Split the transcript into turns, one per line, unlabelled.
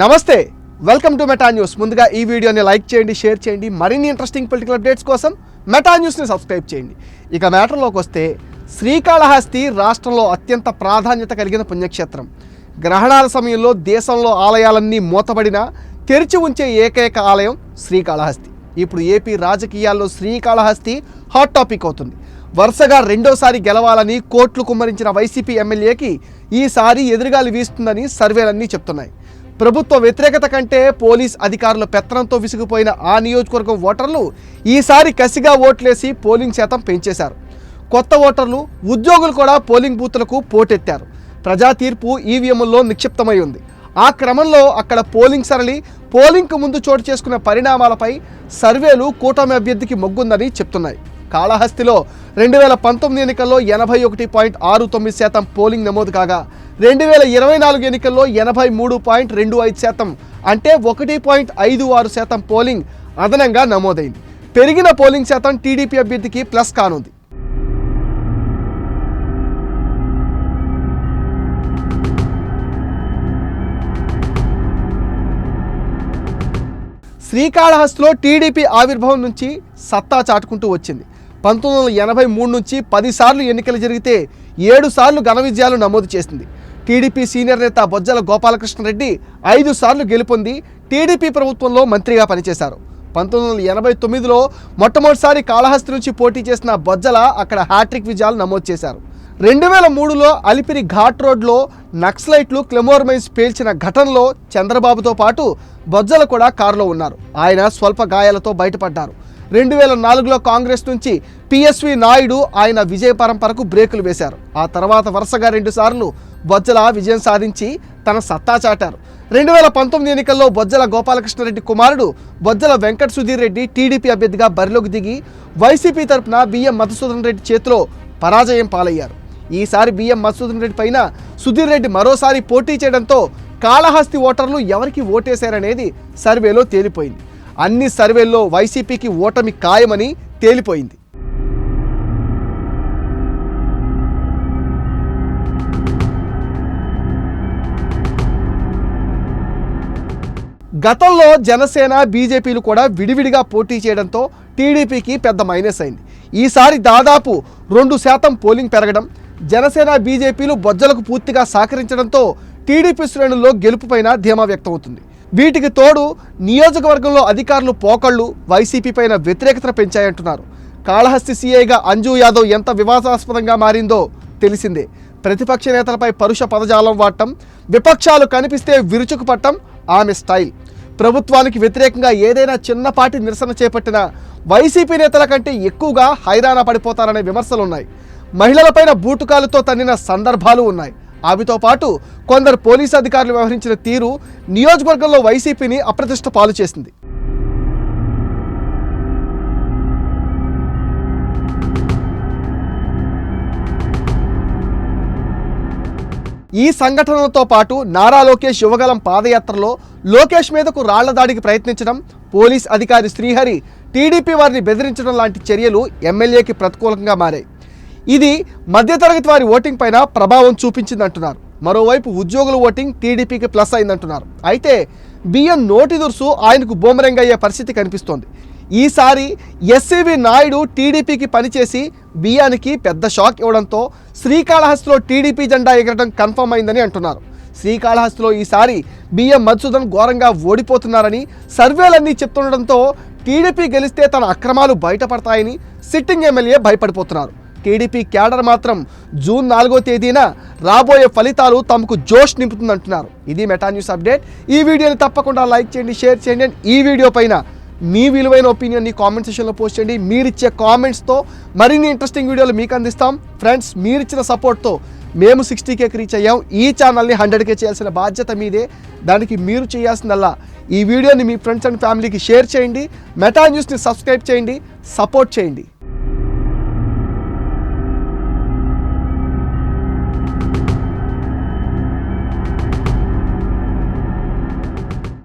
నమస్తే welcome to meta news ముందుగా ఈ వీడియోని లైక్ చేయండి షేర్ చేయండి. మరిన్ని ఇంట్రెస్టింగ్ పొలిటికల్ అప్డేట్స్ కోసం మెటా న్యూస్ని సబ్స్క్రైబ్ చేయండి. ఇక మ్యాటర్లోకి వస్తే శ్రీకాళహస్తి రాష్ట్రంలో అత్యంత ప్రాధాన్యత కలిగిన పుణ్యక్షేత్రం. గ్రహణాల సమయంలో దేశంలో ఆలయాలన్నీ మూతబడిన తెరిచి ఉంచే ఏకైక ఆలయం శ్రీకాళహస్తి. ఇప్పుడు ఏపీ రాజకీయాల్లో శ్రీకాళహస్తి హాట్ టాపిక్ అవుతుంది. వరుసగా రెండోసారి గెలవాలని కోట్లు కుమ్మరించిన వైసీపీ ఎమ్మెల్యేకి ఈసారి ఎదురుగాలి వీస్తుందని సర్వేలన్నీ చెప్తున్నాయి. ప్రభుత్వ వ్యతిరేకత కంటే పోలీస్ అధికారుల పెత్తనంతో విసిగిపోయిన ఆ నియోజకవర్గం ఓటర్లు ఈసారి కసిగా ఓట్లేసి పోలింగ్ శాతం పెంచేశారు. కొత్త ఓటర్లు ఉద్యోగులు కూడా పోలింగ్ బూత్లకు పోటెత్తారు. ప్రజా తీర్పు ఈవీఎంల్లో నిక్షిప్తమై ఉంది. ఆ క్రమంలో అక్కడ పోలింగ్ సరళి పోలింగ్కు ముందు చోటు చేసుకున్న పరిణామాలపై సర్వేలు కూటమి అభ్యర్థికి మొగ్గుందని చెప్తున్నాయి. కాళహస్తిలో రెండు వేల పంతొమ్మిది ఎన్నికల్లో ఎనభై ఒకటి పాయింట్ ఆరు తొమ్మిది శాతం పోలింగ్ నమోదు కాగా రెండు వేల ఇరవై నాలుగు ఎన్నికల్లో ఎనభై మూడు పాయింట్ రెండు ఐదు శాతం అంటే ఒకటి పాయింట్ ఐదు ఆరు శాతం పోలింగ్ అదనంగా నమోదైంది. పెరిగిన పోలింగ్ శాతం టీడీపీ అభ్యర్థికి ప్లస్ కానుంది. శ్రీకాళహస్తిలో టీడీపీ ఆవిర్భావం నుంచి సత్తా చాటుకుంటూ వచ్చింది. పంతొమ్మిది వందల ఎనభై మూడు నుంచి పదిసార్లు ఎన్నికలు జరిగితే ఏడు సార్లు ఘన విజయాలు నమోదు చేసింది. టీడీపీ సీనియర్ నేత బొజ్జల గోపాలకృష్ణరెడ్డి ఐదు సార్లు గెలుపొంది టీడీపీ ప్రభుత్వంలో మంత్రిగా పనిచేశారు. పంతొమ్మిది వందల ఎనభై తొమ్మిదిలో మొట్టమొదటిసారి కాళహస్తి నుంచి పోటీ చేసిన బొజ్జల అక్కడ హ్యాట్రిక్ విజయాలు నమోదు చేశారు. రెండు వేల మూడులో అలిపిరి ఘాట్ రోడ్లో నక్సలైట్లు క్లెమోర్ మైన్స్ పేల్చిన ఘటనలో చంద్రబాబుతో పాటు బొజ్జల కూడా కారులో ఉన్నారు. ఆయన స్వల్ప గాయాలతో బయటపడ్డారు. రెండు వేల నాలుగులో కాంగ్రెస్ నుంచి పిఎస్వి నాయుడు ఆయన విజయ పరంపరకు బ్రేకులు వేశారు. ఆ తర్వాత వరుసగా రెండుసార్లు బొజ్జల విజయం సాధించి తన సత్తా చాటారు. రెండు వేల పంతొమ్మిది ఎన్నికల్లో బొజ్జల గోపాలకృష్ణారెడ్డి కుమారుడు బొజ్జల వెంకట సుధీర్ రెడ్డి టీడీపీ అభ్యర్థిగా బరిలోకి దిగి వైసీపీ తరఫున బిఎం మధుసూదన్ రెడ్డి చేతిలో పరాజయం పాలయ్యారు. ఈసారి బిఎం మధుసూదన్ రెడ్డి పైన సుధీర్ రెడ్డి మరోసారి పోటీ చేయడంతో కాళహస్తి ఓటర్లు ఎవరికి ఓటేశారనేది సర్వేలో తేలిపోయింది. అన్ని సర్వేల్లో వైసీపీకి ఓటమి ఖాయమని తేలిపోయింది. గతంలో జనసేన బీజేపీలు కూడా విడివిడిగా పోటీ చేయడంతో టీడీపీకి పెద్ద మైనస్ అయింది. ఈసారి దాదాపు రెండు శాతం పోలింగ్ పెరగడం జనసేన బీజేపీలు బొజ్జలకు పూర్తిగా సహకరించడంతో టీడీపీ శ్రేణుల్లో గెలుపుపైన ధీమా వ్యక్తమవుతుంది. వీటికి తోడు నియోజకవర్గంలో అధికారులు పోకళ్ళు వైసీపీ పైన వ్యతిరేకతను పెంచాయంటున్నారు. కాళహస్తి సీఐగా అంజు యాదవ్ ఎంత వివాదాస్పదంగా మారిందో తెలిసిందే. ప్రతిపక్ష నేతలపై పరుష పదజాలం వాడటం విపక్షాలు కనిపిస్తే విరుచుకుపట్టం ఆమె స్టైల్. ప్రభుత్వానికి వ్యతిరేకంగా ఏదైనా చిన్నపాటి నిరసన చేపట్టిన వైసీపీ నేతల కంటే ఎక్కువగా హైరాణ పడిపోతారనే విమర్శలున్నాయి. మహిళలపైన బూటుకాలతో తన్నిన సందర్భాలు ఉన్నాయి. ఆమెతో పాటు కొందరు పోలీసు అధికారులు వ్యవహరించిన తీరు నియోజకవర్గంలో వైసీపీని అప్రతిష్ట పాలు చేసింది. ఈ సంఘటనలతో పాటు నారా లోకేష్ యువగలం పాదయాత్రలో లోకేష్ మీదకు రాళ్ళ దాడికి ప్రయత్నించడం పోలీస్ అధికారి శ్రీహరి టీడీపీ వారిని బెదిరించడం లాంటి చర్యలు ఎమ్మెల్యేకి ప్రతికూలంగా మారాయి. ఇది మధ్యతరగతి వారి ఓటింగ్ పైన ప్రభావం చూపించిందంటున్నారు. మరోవైపు ఉద్యోగుల ఓటింగ్ టీడీపీకి ప్లస్ అయిందంటున్నారు. అయితే బియ్యం నోటి దురుసు ఆయనకు బూమరంగ్ అయ్యే పరిస్థితి కనిపిస్తోంది. ఈసారి ఎస్సీవి నాయుడు టీడీపీకి పనిచేసి బియ్యానికి పెద్ద షాక్ ఇవ్వడంతో శ్రీకాళహస్తిలో టీడీపీ జెండా ఎగరడం కన్ఫర్మ్ అయిందని అంటున్నారు. శ్రీకాళహస్తిలో ఈసారి బియ్యం మధుసూదన్ ఘోరంగా ఓడిపోతున్నారని సర్వేలన్నీ చెప్తుండడంతో టీడీపీ గెలిస్తే తన అక్రమాలు బయటపడతాయని సిట్టింగ్ ఎమ్మెల్యే భయపడిపోతున్నారు. టీడీపీ క్యాడర్ మాత్రం జూన్ నాలుగో తేదీన రాబోయే ఫలితాలు తమకు జోష్ నింపుతుందంటున్నారు. ఇది మెటా న్యూస్ అప్డేట్. ఈ వీడియోని తప్పకుండా లైక్ చేయండి షేర్ చేయండి. అండ్ ఈ వీడియో పైన మీ విలువైన ఒపీనియన్ని కామెంట్ సెషన్లో పోస్ట్ చేయండి. మీరిచ్చే కామెంట్స్తో మరిన్ని ఇంట్రెస్టింగ్ వీడియోలు మీకు అందిస్తాం. ఫ్రెండ్స్ మీరిచ్చిన సపోర్ట్తో మేము సిక్స్టీ కేకి రీచ్ అయ్యాం. ఈ ఛానల్ని హండ్రెడ్కే చేయాల్సిన బాధ్యత మీదే. దానికి మీరు చేయాల్సిందల్లా ఈ వీడియోని మీ ఫ్రెండ్స్ అండ్ ఫ్యామిలీకి షేర్ చేయండి. మెటా న్యూస్ని సబ్స్క్రైబ్ చేయండి. సపోర్ట్ చేయండి.